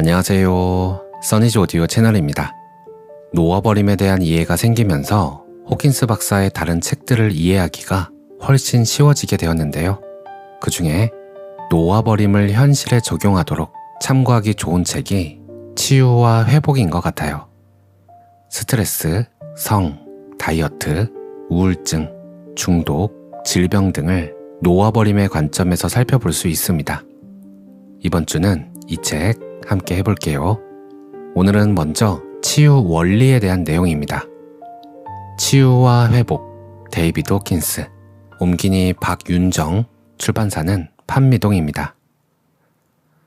안녕하세요. 써니즈 오디오 채널입니다. 놓아버림에 대한 이해가 생기면서 호킨스 박사의 다른 책들을 이해하기가 훨씬 쉬워지게 되었는데요. 그 중에 놓아버림을 현실에 적용하도록 참고하기 좋은 책이 치유와 회복인 것 같아요. 스트레스, 성, 다이어트, 우울증, 중독, 질병 등을 놓아버림의 관점에서 살펴볼 수 있습니다. 이번 주는 이 책 함께 해볼게요. 오늘은 먼저 치유 원리에 대한 내용입니다. 치유와 회복, 데이비드 호킨스, 옴기니 박윤정, 출판사는 판미동입니다.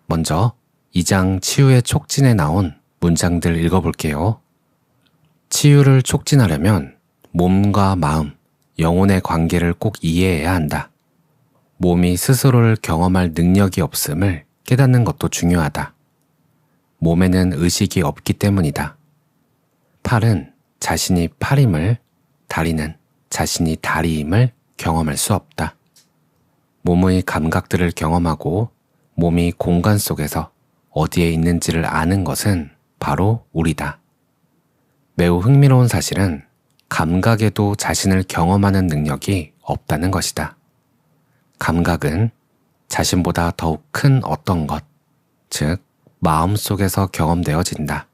먼저 2장 치유의 촉진에 나온 문장들 읽어볼게요. 치유를 촉진하려면 몸과 마음, 영혼의 관계를 꼭 이해해야 한다. 몸이 스스로를 경험할 능력이 없음을 깨닫는 것도 중요하다. 몸에는 의식이 없기 때문이다. 팔은 자신이 팔임을, 다리는 자신이 다리임을 경험할 수 없다. 몸의 감각들을 경험하고 몸이 공간 속에서 어디에 있는지를 아는 것은 바로 우리다. 매우 흥미로운 사실은 감각에도 자신을 경험하는 능력이 없다는 것이다. 감각은 자신보다 더욱 큰 어떤 것, 즉, 마음 속에서 경험되어진다.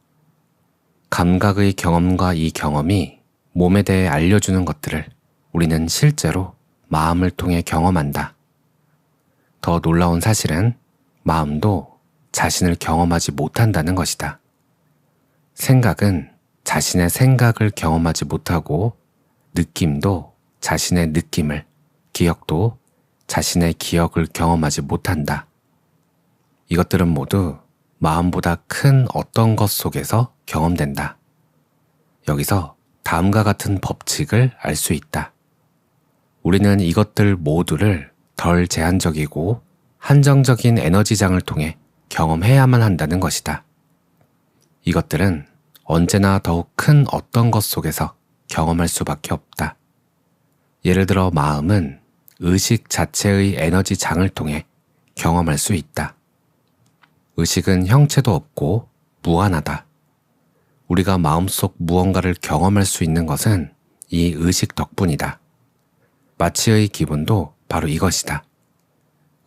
감각의 경험과 이 경험이 몸에 대해 알려주는 것들을 우리는 실제로 마음을 통해 경험한다. 더 놀라운 사실은 마음도 자신을 경험하지 못한다는 것이다. 생각은 자신의 생각을 경험하지 못하고 느낌도 자신의 느낌을, 기억도 자신의 기억을 경험하지 못한다. 이것들은 모두 마음보다 큰 어떤 것 속에서 경험된다. 여기서 다음과 같은 법칙을 알 수 있다. 우리는 이것들 모두를 덜 제한적이고 한정적인 에너지장을 통해 경험해야만 한다는 것이다. 이것들은 언제나 더욱 큰 어떤 것 속에서 경험할 수밖에 없다. 예를 들어 마음은 의식 자체의 에너지 장을 통해 경험할 수 있다. 의식은 형체도 없고 무한하다. 우리가 마음속 무언가를 경험할 수 있는 것은 이 의식 덕분이다. 마치의 기분도 바로 이것이다.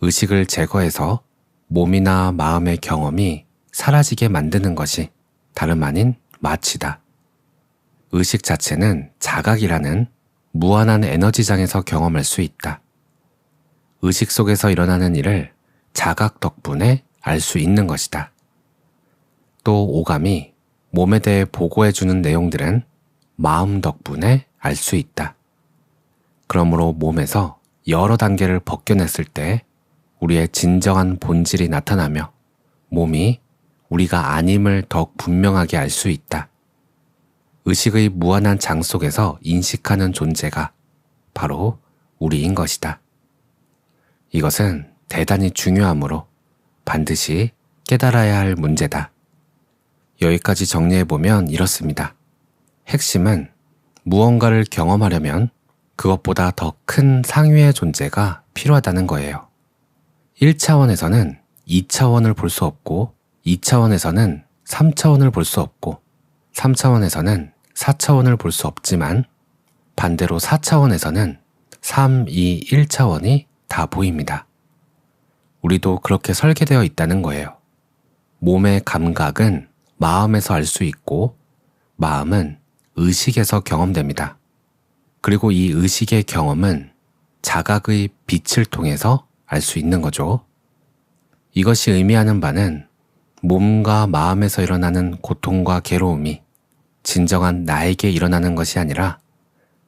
의식을 제거해서 몸이나 마음의 경험이 사라지게 만드는 것이 다름 아닌 마치다. 의식 자체는 자각이라는 무한한 에너지장에서 경험할 수 있다. 의식 속에서 일어나는 일을 자각 덕분에 알 수 있는 것이다. 또 오감이 몸에 대해 보고해주는 내용들은 마음 덕분에 알 수 있다. 그러므로 몸에서 여러 단계를 벗겨냈을 때 우리의 진정한 본질이 나타나며 몸이 우리가 아님을 더욱 분명하게 알 수 있다. 의식의 무한한 장 속에서 인식하는 존재가 바로 우리인 것이다. 이것은 대단히 중요하므로 반드시 깨달아야 할 문제다. 여기까지 정리해보면 이렇습니다. 핵심은 무언가를 경험하려면 그것보다 더 큰 상위의 존재가 필요하다는 거예요. 1차원에서는 2차원을 볼 수 없고, 2차원에서는 3차원을 볼 수 없고, 3차원에서는 4차원을 볼 수 없지만, 반대로 4차원에서는 3, 2, 1차원이 다 보입니다. 우리도 그렇게 설계되어 있다는 거예요. 몸의 감각은 마음에서 알 수 있고, 마음은 의식에서 경험됩니다. 그리고 이 의식의 경험은 자각의 빛을 통해서 알 수 있는 거죠. 이것이 의미하는 바는 몸과 마음에서 일어나는 고통과 괴로움이 진정한 나에게 일어나는 것이 아니라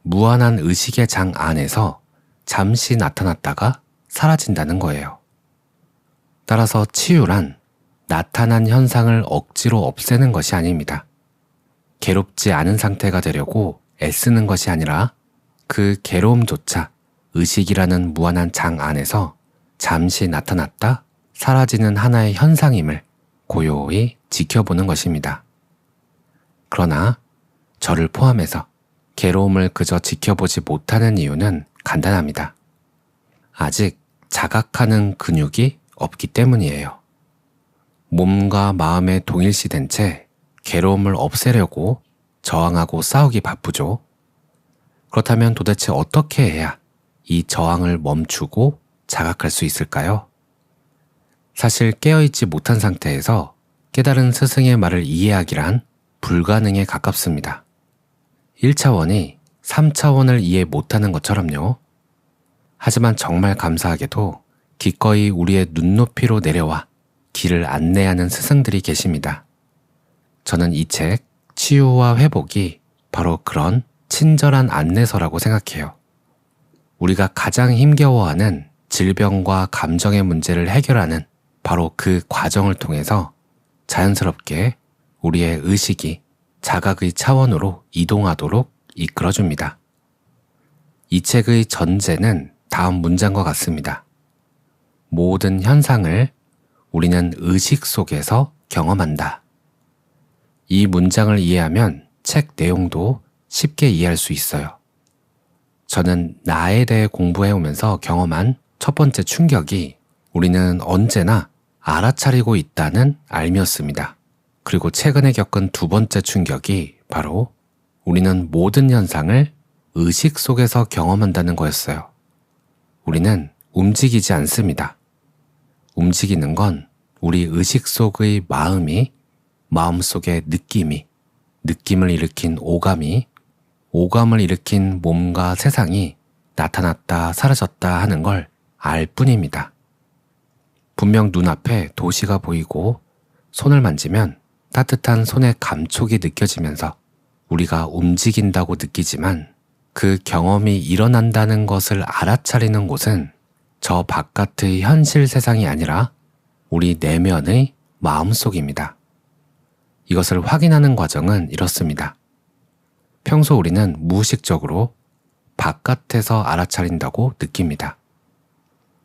무한한 의식의 장 안에서 잠시 나타났다가 사라진다는 거예요. 따라서 치유란 나타난 현상을 억지로 없애는 것이 아닙니다. 괴롭지 않은 상태가 되려고 애쓰는 것이 아니라 그 괴로움조차 의식이라는 무한한 장 안에서 잠시 나타났다 사라지는 하나의 현상임을 고요히 지켜보는 것입니다. 그러나 저를 포함해서 괴로움을 그저 지켜보지 못하는 이유는 간단합니다. 아직 자각하는 근육이 없기 때문이에요. 몸과 마음에 동일시된 채 괴로움을 없애려고 저항하고 싸우기 바쁘죠. 그렇다면 도대체 어떻게 해야 이 저항을 멈추고 자각할 수 있을까요? 사실 깨어있지 못한 상태에서 깨달은 스승의 말을 이해하기란 불가능에 가깝습니다. 1차원이 3차원을 이해 못하는 것처럼요. 하지만 정말 감사하게도 기꺼이 우리의 눈높이로 내려와 길을 안내하는 스승들이 계십니다. 저는 이 책, 치유와 회복이 바로 그런 친절한 안내서라고 생각해요. 우리가 가장 힘겨워하는 질병과 감정의 문제를 해결하는 바로 그 과정을 통해서 자연스럽게 우리의 의식이 자각의 차원으로 이동하도록 이끌어줍니다. 이 책의 전제는 다음 문장과 같습니다. 모든 현상을 우리는 의식 속에서 경험한다. 이 문장을 이해하면 책 내용도 쉽게 이해할 수 있어요. 저는 나에 대해 공부해 오면서 경험한 첫 번째 충격이 우리는 언제나 알아차리고 있다는 알미였습니다. 그리고 최근에 겪은 두 번째 충격이 바로 우리는 모든 현상을 의식 속에서 경험한다는 거였어요. 우리는 움직이지 않습니다. 움직이는 건 우리 의식 속의 마음이 마음 속의 느낌이 느낌을 일으킨 오감이 오감을 일으킨 몸과 세상이 나타났다 사라졌다 하는 걸 알 뿐입니다. 분명 눈앞에 도시가 보이고 손을 만지면 따뜻한 손의 감촉이 느껴지면서 우리가 움직인다고 느끼지만 그 경험이 일어난다는 것을 알아차리는 곳은 저 바깥의 현실 세상이 아니라 우리 내면의 마음속입니다. 이것을 확인하는 과정은 이렇습니다. 평소 우리는 무의식적으로 바깥에서 알아차린다고 느낍니다.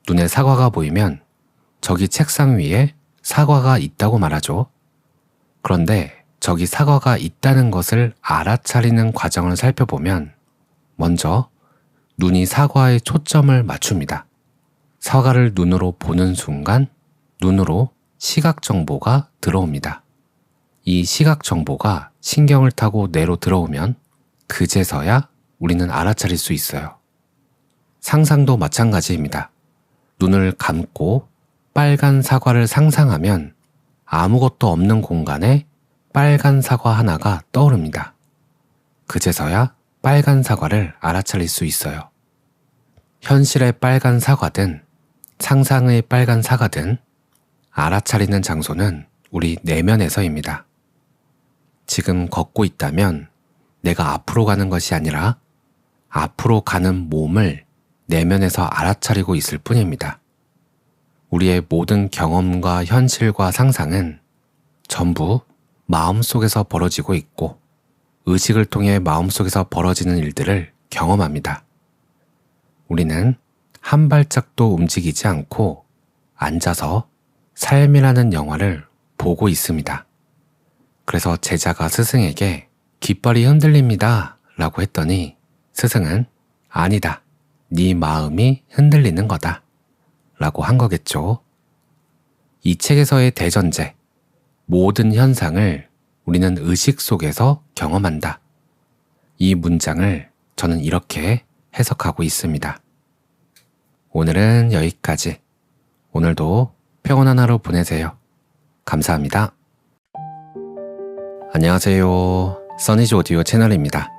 눈에 사과가 보이면 저기 책상 위에 사과가 있다고 말하죠. 그런데 저기 사과가 있다는 것을 알아차리는 과정을 살펴보면 먼저 눈이 사과에 초점을 맞춥니다. 사과를 눈으로 보는 순간 눈으로 시각 정보가 들어옵니다. 이 시각 정보가 신경을 타고 뇌로 들어오면 그제서야 우리는 알아차릴 수 있어요. 상상도 마찬가지입니다. 눈을 감고 빨간 사과를 상상하면 아무것도 없는 공간에 빨간 사과 하나가 떠오릅니다. 그제서야 빨간 사과를 알아차릴 수 있어요. 현실의 빨간 사과든 상상의 빨간 사과든 알아차리는 장소는 우리 내면에서입니다. 지금 걷고 있다면 내가 앞으로 가는 것이 아니라 앞으로 가는 몸을 내면에서 알아차리고 있을 뿐입니다. 우리의 모든 경험과 현실과 상상은 전부 마음속에서 벌어지고 있고 의식을 통해 마음속에서 벌어지는 일들을 경험합니다. 우리는 한 발짝도 움직이지 않고 앉아서 삶이라는 영화를 보고 있습니다. 그래서 제자가 스승에게 깃발이 흔들립니다. 라고 했더니 스승은 아니다. 네 마음이 흔들리는 거다. 라고 한 거겠죠. 이 책에서의 대전제, 모든 현상을 우리는 의식 속에서 경험한다. 이 문장을 저는 이렇게 해석하고 있습니다. 오늘은 여기까지. 오늘도 평온한 하루 보내세요. 감사합니다. 안녕하세요. 써니즈 오디오 채널입니다.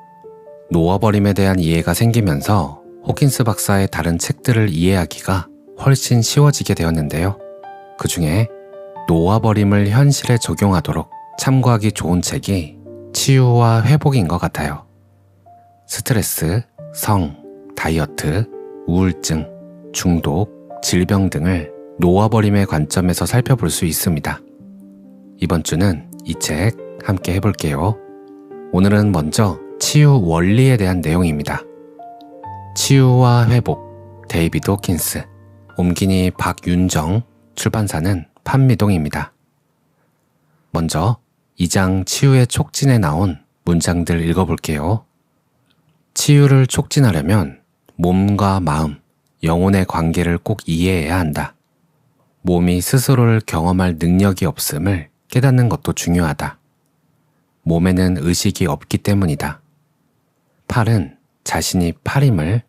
놓아버림에 대한 이해가 생기면서 호킨스 박사의 다른 책들을 이해하기가 훨씬 쉬워지게 되었는데요. 그 중에 놓아버림을 현실에 적용하도록 참고하기 좋은 책이 치유와 회복인 것 같아요. 스트레스, 성, 다이어트, 우울증, 중독, 질병 등을 놓아버림의 관점에서 살펴볼 수 있습니다. 이번 주는 이 책 함께 해볼게요. 오늘은 먼저 치유 원리에 대한 내용입니다. 치유와 회복, 데이비드 호킨스, 옴기니 박윤정, 출판사는 판미동입니다. 먼저 2장 치유의 촉진에 나온 문장들 읽어볼게요. 치유를 촉진하려면 몸과 마음, 영혼의 관계를 꼭 이해해야 한다. 몸이 스스로를 경험할 능력이 없음을 깨닫는 것도 중요하다. 몸에는 의식이 없기 때문이다. 팔은 자신이 팔임을,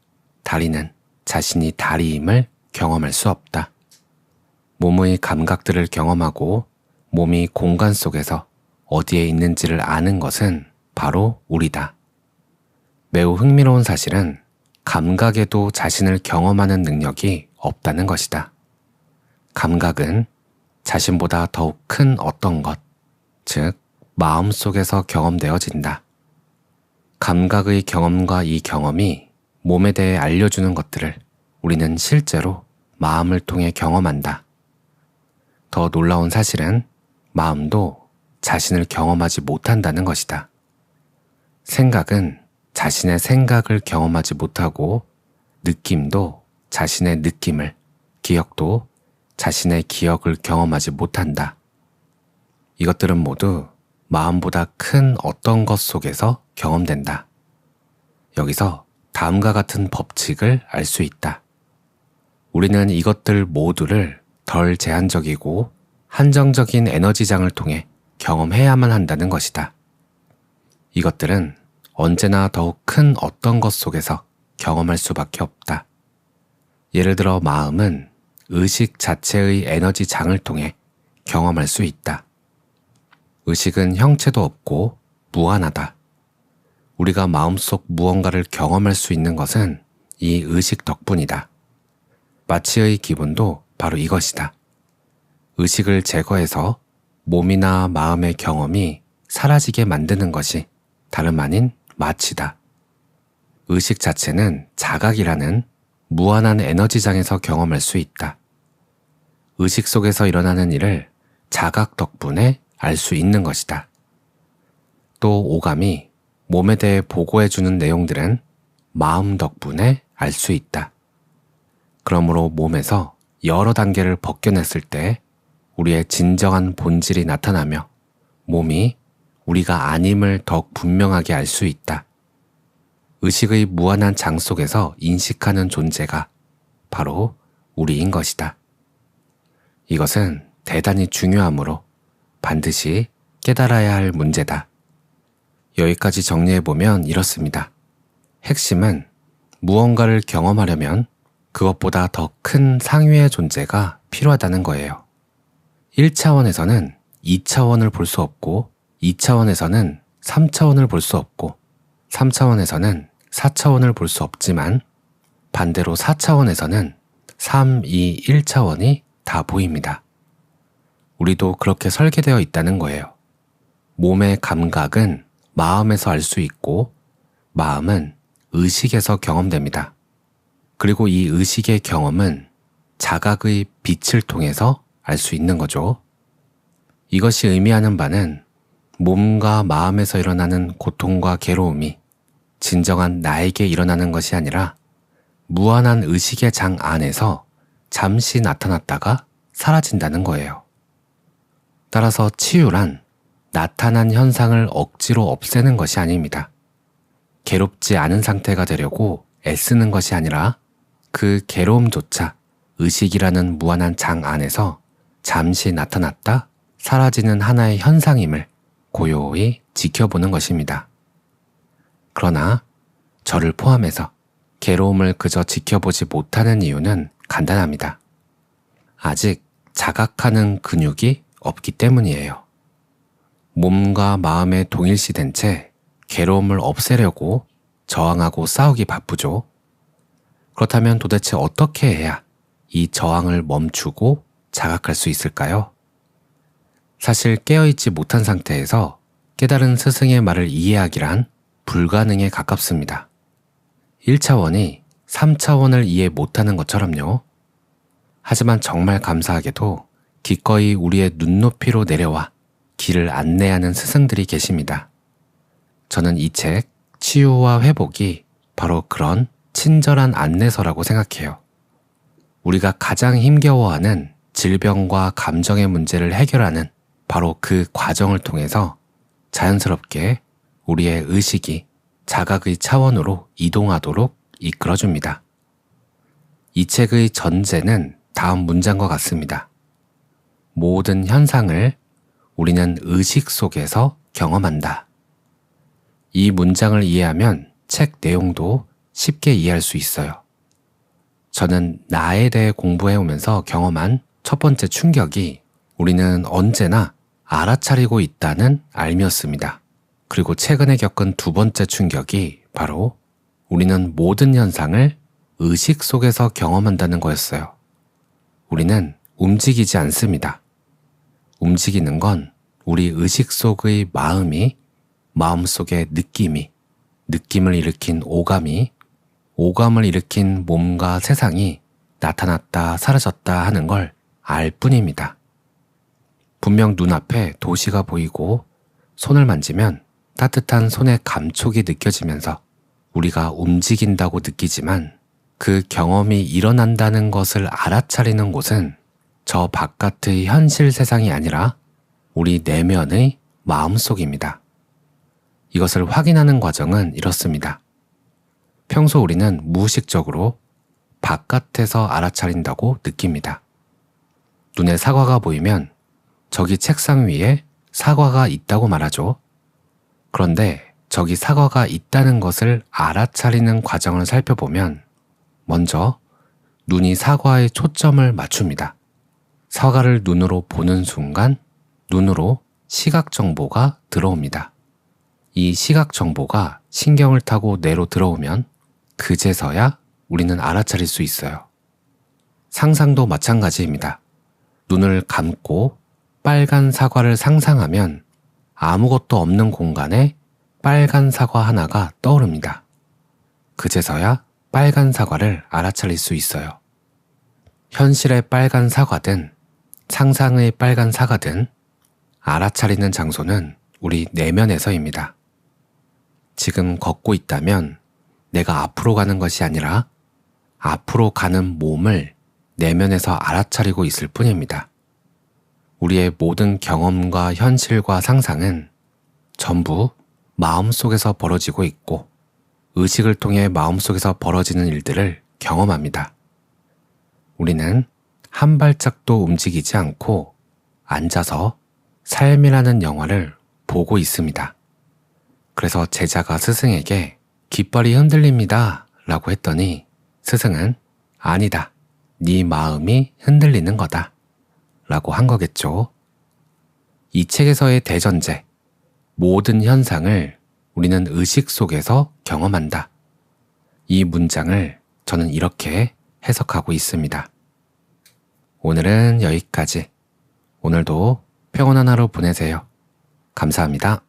다리는 자신이 다리임을 경험할 수 없다. 몸의 감각들을 경험하고 몸이 공간 속에서 어디에 있는지를 아는 것은 바로 우리다. 매우 흥미로운 사실은 감각에도 자신을 경험하는 능력이 없다는 것이다. 감각은 자신보다 더욱 큰 어떤 것, 즉, 마음 속에서 경험되어진다. 감각의 경험과 이 경험이 몸에 대해 알려주는 것들을 우리는 실제로 마음을 통해 경험한다. 더 놀라운 사실은 마음도 자신을 경험하지 못한다는 것이다. 생각은 자신의 생각을 경험하지 못하고 느낌도 자신의 느낌을, 기억도 자신의 기억을 경험하지 못한다. 이것들은 모두 마음보다 큰 어떤 것 속에서 경험된다. 여기서 다음과 같은 법칙을 알 수 있다. 우리는 이것들 모두를 덜 제한적이고 한정적인 에너지장을 통해 경험해야만 한다는 것이다. 이것들은 언제나 더욱 큰 어떤 것 속에서 경험할 수밖에 없다. 예를 들어 마음은 의식 자체의 에너지 장을 통해 경험할 수 있다. 의식은 형체도 없고 무한하다. 우리가 마음속 무언가를 경험할 수 있는 것은 이 의식 덕분이다. 마치의 기분도 바로 이것이다. 의식을 제거해서 몸이나 마음의 경험이 사라지게 만드는 것이 다름 아닌 마치다. 의식 자체는 자각이라는 무한한 에너지장에서 경험할 수 있다. 의식 속에서 일어나는 일을 자각 덕분에 알 수 있는 것이다. 또 오감이 몸에 대해 보고해주는 내용들은 마음 덕분에 알 수 있다. 그러므로 몸에서 여러 단계를 벗겨냈을 때 우리의 진정한 본질이 나타나며 몸이 우리가 아님을 더욱 분명하게 알 수 있다. 의식의 무한한 장 속에서 인식하는 존재가 바로 우리인 것이다. 이것은 대단히 중요하므로 반드시 깨달아야 할 문제다. 여기까지 정리해보면 이렇습니다. 핵심은 무언가를 경험하려면 그것보다 더 큰 상위의 존재가 필요하다는 거예요. 1차원에서는 2차원을 볼 수 없고 2차원에서는 3차원을 볼 수 없고 3차원에서는 4차원을 볼 수 없지만 반대로 4차원에서는 3, 2, 1차원이 다 보입니다. 우리도 그렇게 설계되어 있다는 거예요. 몸의 감각은 마음에서 알 수 있고 마음은 의식에서 경험됩니다. 그리고 이 의식의 경험은 자각의 빛을 통해서 알 수 있는 거죠. 이것이 의미하는 바는 몸과 마음에서 일어나는 고통과 괴로움이 진정한 나에게 일어나는 것이 아니라 무한한 의식의 장 안에서 잠시 나타났다가 사라진다는 거예요. 따라서 치유란 나타난 현상을 억지로 없애는 것이 아닙니다. 괴롭지 않은 상태가 되려고 애쓰는 것이 아니라 그 괴로움조차 의식이라는 무한한 장 안에서 잠시 나타났다 사라지는 하나의 현상임을 고요히 지켜보는 것입니다. 그러나 저를 포함해서 괴로움을 그저 지켜보지 못하는 이유는 간단합니다. 아직 자각하는 근육이 없기 때문이에요. 몸과 마음에 동일시된 채 괴로움을 없애려고 저항하고 싸우기 바쁘죠. 그렇다면 도대체 어떻게 해야 이 저항을 멈추고 자각할 수 있을까요? 사실 깨어있지 못한 상태에서 깨달은 스승의 말을 이해하기란 불가능에 가깝습니다. 1차원이 3차원을 이해 못하는 것처럼요. 하지만 정말 감사하게도 기꺼이 우리의 눈높이로 내려와 길을 안내하는 스승들이 계십니다. 저는 이 책, 치유와 회복이 바로 그런 친절한 안내서라고 생각해요. 우리가 가장 힘겨워하는 질병과 감정의 문제를 해결하는 바로 그 과정을 통해서 자연스럽게 우리의 의식이 자각의 차원으로 이동하도록 이끌어줍니다. 이 책의 전제는 다음 문장과 같습니다. 모든 현상을 우리는 의식 속에서 경험한다. 이 문장을 이해하면 책 내용도 쉽게 이해할 수 있어요. 저는 나에 대해 공부해 오면서 경험한 첫 번째 충격이 우리는 언제나 알아차리고 있다는 알미였습니다. 그리고 최근에 겪은 두 번째 충격이 바로 우리는 모든 현상을 의식 속에서 경험한다는 거였어요. 우리는 움직이지 않습니다. 움직이는 건 우리 의식 속의 마음이 마음 속의 느낌이 느낌을 일으킨 오감이 오감을 일으킨 몸과 세상이 나타났다 사라졌다 하는 걸 알 뿐입니다. 분명 눈앞에 도시가 보이고 손을 만지면 따뜻한 손의 감촉이 느껴지면서 우리가 움직인다고 느끼지만 그 경험이 일어난다는 것을 알아차리는 곳은 저 바깥의 현실 세상이 아니라 우리 내면의 마음속입니다. 이것을 확인하는 과정은 이렇습니다. 평소 우리는 무의식적으로 바깥에서 알아차린다고 느낍니다. 눈에 사과가 보이면 저기 책상 위에 사과가 있다고 말하죠. 그런데 저기 사과가 있다는 것을 알아차리는 과정을 살펴보면 먼저 눈이 사과에 초점을 맞춥니다. 사과를 눈으로 보는 순간 눈으로 시각 정보가 들어옵니다. 이 시각 정보가 신경을 타고 뇌로 들어오면 그제서야 우리는 알아차릴 수 있어요. 상상도 마찬가지입니다. 눈을 감고 빨간 사과를 상상하면 아무것도 없는 공간에 빨간 사과 하나가 떠오릅니다. 그제서야 빨간 사과를 알아차릴 수 있어요. 현실의 빨간 사과든 상상의 빨간 사과든 알아차리는 장소는 우리 내면에서입니다. 지금 걷고 있다면 내가 앞으로 가는 것이 아니라 앞으로 가는 몸을 내면에서 알아차리고 있을 뿐입니다. 우리의 모든 경험과 현실과 상상은 전부 마음속에서 벌어지고 있고 의식을 통해 마음속에서 벌어지는 일들을 경험합니다. 우리는 한 발짝도 움직이지 않고 앉아서 삶이라는 영화를 보고 있습니다. 그래서 제자가 스승에게 깃발이 흔들립니다. 라고 했더니 스승은 아니다. 네 마음이 흔들리는 거다. 라고 한 거겠죠. 이 책에서의 대전제, 모든 현상을 우리는 의식 속에서 경험한다. 이 문장을 저는 이렇게 해석하고 있습니다. 오늘은 여기까지. 오늘도 평온한 하루 보내세요. 감사합니다.